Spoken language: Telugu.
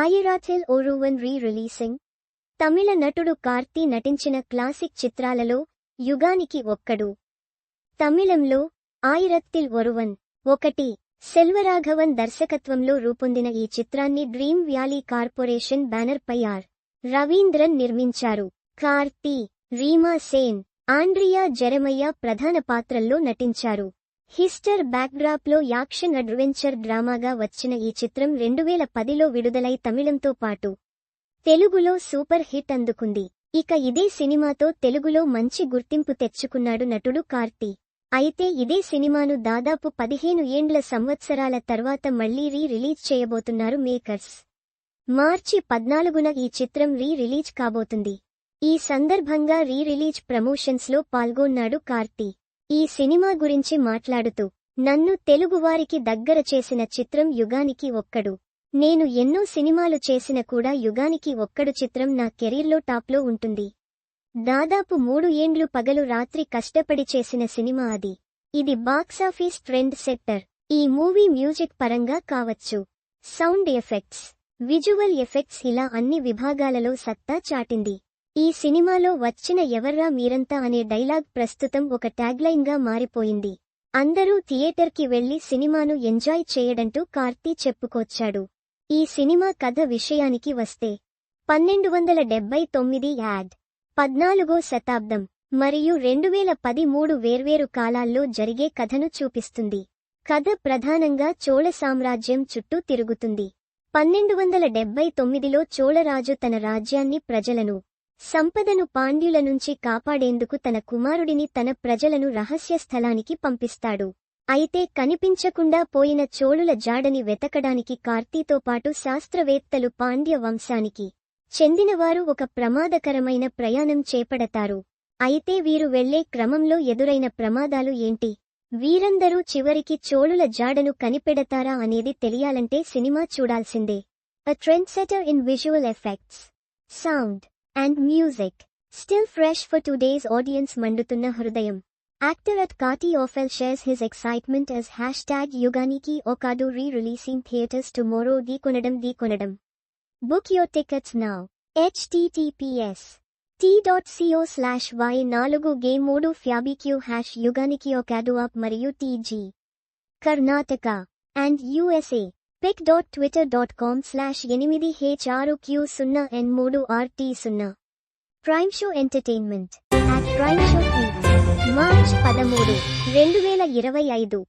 ఆయిరాథిల్ ఓరువన్ రీ రిలీసింగ్ తమిళ నటుడు కార్తీ నటించిన క్లాసిక్ చిత్రాలలో యుగానికి ఒక్కడు. తమిళంలో ఆయిరత్తిల్ ఒరువన్ ఒకటి సెల్వరాఘవన్ దర్శకత్వంలో రూపొందిన ఈ చిత్రాన్ని డ్రీమ్ వ్యాలీ కార్పొరేషన్ బ్యానర్ పై ఆర్ రవీంద్రన్ నిర్మించారు. కార్తీ రీమా సేన్ ఆండ్రియా జెరమయ్య ప్రధాన పాత్రల్లో నటించారు. హిస్టర్ బ్యాక్డ్రాప్లో యాక్షన్ అడ్వెంచర్ డ్రామాగా వచ్చిన ఈ చిత్రం రెండువేల పదిలో విడుదలై తమిళంతో పాటు తెలుగులో సూపర్ హిట్ అందుకుంది. ఇక ఇదే సినిమాతో తెలుగులో మంచి గుర్తింపు తెచ్చుకున్నాడు నటుడు కార్తీ. అయితే ఇదే సినిమాను దాదాపు పదిహేను ఏండ్ల సంవత్సరాల తర్వాత మళ్ళీ రీ రిలీజ్ చేయబోతున్నారు మేకర్స్. మార్చి పద్నాలుగున ఈ చిత్రం రీ రిలీజ్ కాబోతుంది. ఈ సందర్భంగా రీ రిలీజ్ ప్రమోషన్స్లో పాల్గొన్నాడు కార్తీ. ఈ సినిమా గురించి మాట్లాడుతూ నన్ను తెలుగువారికి దగ్గర చేసిన చిత్రం యుగానికి ఒక్కడు. నేను ఎన్నో సినిమాలు చేసిన కూడా యుగానికి ఒక్కడు చిత్రం నా కెరీర్లో టాప్లో ఉంటుంది. దాదాపు మూడు ఏండ్లు పగలు రాత్రి కష్టపడి చేసిన సినిమా అది. ఇది బాక్సాఫీస్ ట్రెండ్ సెట్టర్. ఈ మూవీ మ్యూజిక్ పరంగా కావచ్చు. Sound effects. విజువల్ ఎఫెక్ట్స్ ఇలా అన్ని విభాగాలలో సత్తా చాటింది. ఈ సినిమాలో వచ్చిన ఎవర్రా మీరంతా అనే డైలాగ్ ప్రస్తుతం ఒక ట్యాగ్లైన్గా మారిపోయింది. అందరూ థియేటర్కి వెళ్ళి సినిమాను ఎంజాయ్ చేయడంటూ కార్తీ చెప్పుకొచ్చాడు. ఈ సినిమా కథ విషయానికి వస్తే పన్నెండు వందల డెబ్బై తొమ్మిది యాడ్ పద్నాలుగో శతాబ్దం మరియు రెండువేల పదిమూడు వేర్వేరు కాలాల్లో జరిగే కథను చూపిస్తుంది. కథ ప్రధానంగా చోళ సామ్రాజ్యం చుట్టూ తిరుగుతుంది. పన్నెండు వందల డెబ్బై తొమ్మిదిలో చోళరాజు తన రాజ్యాన్ని ప్రజలను సంపదను పాండ్యుల నుంచి కాపాడేందుకు తన కుమారుడిని తన ప్రజలను రహస్య స్థలానికి పంపిస్తాడు. అయితే కనిపించకుండా పోయిన చోళుల జాడని వెతకడానికి కార్తీతో పాటు శాస్త్రవేత్తలు పాండ్య వంశానికి చెందినవారు ఒక ప్రమాదకరమైన ప్రయాణం చేపడతారు. అయితే వీరు వెళ్ళే క్రమంలో ఎదురైన ప్రమాదాలు ఏంటి? వీరందరూ చివరికి చోళుల జాడను కనిపెడతారా అనేది తెలియాలంటే సినిమా చూడాల్సిందే. A trend setter in visual effects sound And music still fresh for today's audience మండుతున్న హృదయం Actor at Kati Offel shares his excitement as hashtag Yuganiki Okadu re-releasing theaters tomorrow Di Konadam Di Konadam. Book your tickets now. https t.co slash y నాలుగు గే మూడు ఫ్యాబిక్యూ హ్యాష్ యుగానికి ఒకడు అప్ మరియు TG Karnataka and USA pic dot twitter dot com slash ఎనిమిది హెచ్ ఆరు క్యూ సున్నా ఎన్ మూడు ఆర్ టి సున్నా. Prime show entertainment prime show March పదమూడు రెండు వేల ఇరవై ఐదు.